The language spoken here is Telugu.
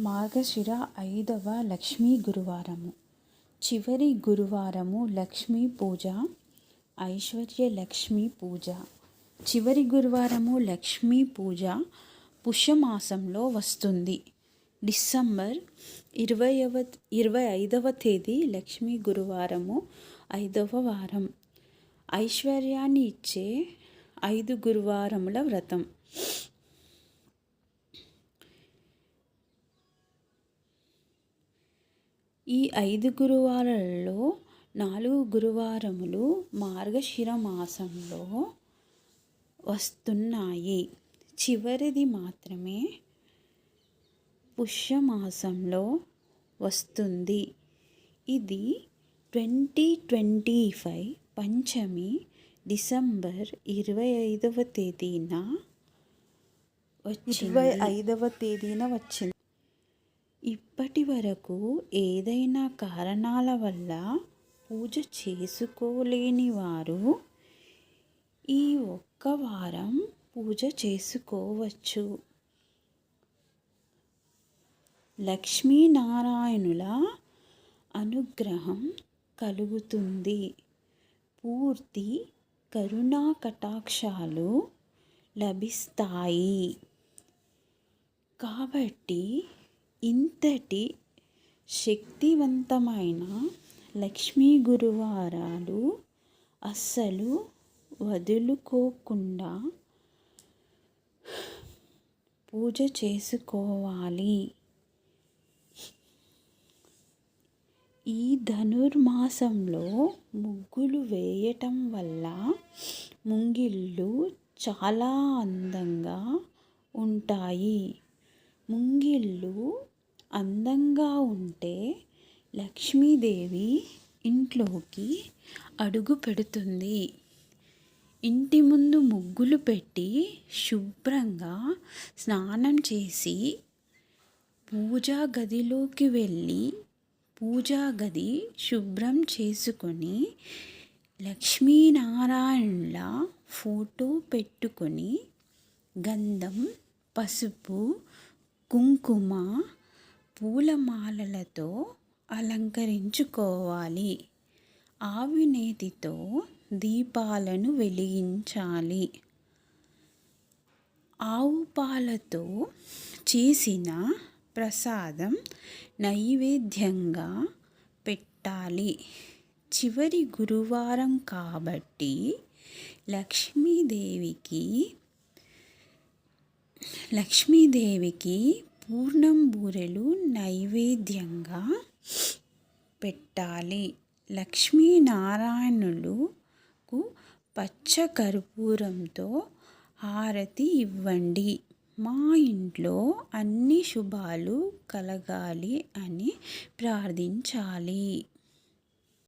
మార్గశిర ఐదవ లక్ష్మీ గురువారము. చివరి గురువారము లక్ష్మీ పూజ ఐశ్వర్య లక్ష్మీ పూజ. చివరి గురువారము లక్ష్మీ పూజ పుష్యమాసంలో వస్తుంది. డిసెంబర్ ఇరవైవ ఇరవై ఐదవ తేదీ లక్ష్మీ గురువారము ఐదవ వారం. ఐశ్వర్యాన్ని ఇచ్చే ఐదు గురువారముల వ్రతం. ఈ ఐదు గురువారాలలో నాలుగు గురువారములు మార్గశిర మాసంలో వస్తున్నాయి. చివరిది మాత్రమే పుష్యమాసంలో వస్తుంది. ఇది ట్వంటీ ట్వంటీ ఫైవ్ పంచమి డిసెంబర్ ఇరవై ఐదవ తేదీన ఇరవై ఐదవ తేదీన వచ్చింది. ఇప్పటి వరకు ఏదైనా కారణాల వల్ల పూజ చేసుకోలేని వారు ఈ ఒక్క వారం పూజ చేసుకోవచ్చు. లక్ష్మీనారాయణుల అనుగ్రహం కలుగుతుంది. పూర్తి కరుణా కటాక్షాలు లభిస్తాయి. కాబట్టి ఇంతటి శక్తివంతమైన లక్ష్మీ గురువారాలు అస్సలు వదులుకోకుండా పూజ చేసుకోవాలి. ఈ ధనుర్మాసంలో ముగ్గులు వేయటం వల్ల ముంగిళ్ళు చాలా అందంగా ఉంటాయి. ముంగిళ్ళు అందంగా ఉంటే లక్ష్మీదేవి ఇంట్లోకి అడుగు పెడుతుంది. ఇంటి ముందు ముగ్గులు పెట్టి శుభ్రంగా స్నానం చేసి పూజా గదిలోకి వెళ్ళి పూజా గది శుభ్రం చేసుకొని లక్ష్మీనారాయణుల ఫోటో పెట్టుకొని గంధం పసుపు కుంకుమ పూలమాలలతో అలంకరించుకోవాలి. ఆవినేతితో దీపాలను వెలిగించాలి. ఆవు పాలతో చేసిన ప్రసాదం నైవేద్యంగా పెట్టాలి. చివరి గురువారం కాబట్టి లక్ష్మీదేవికి లక్ష్మీదేవికి పూర్ణం బూరెలు నైవేద్యంగా పెట్టాలి. లక్ష్మీనారాయణులకు పచ్చ కర్పూరంతో హారతి ఇవ్వండి. మా ఇంట్లో అన్ని శుభాలు కలగాలి అని ప్రార్థించాలి.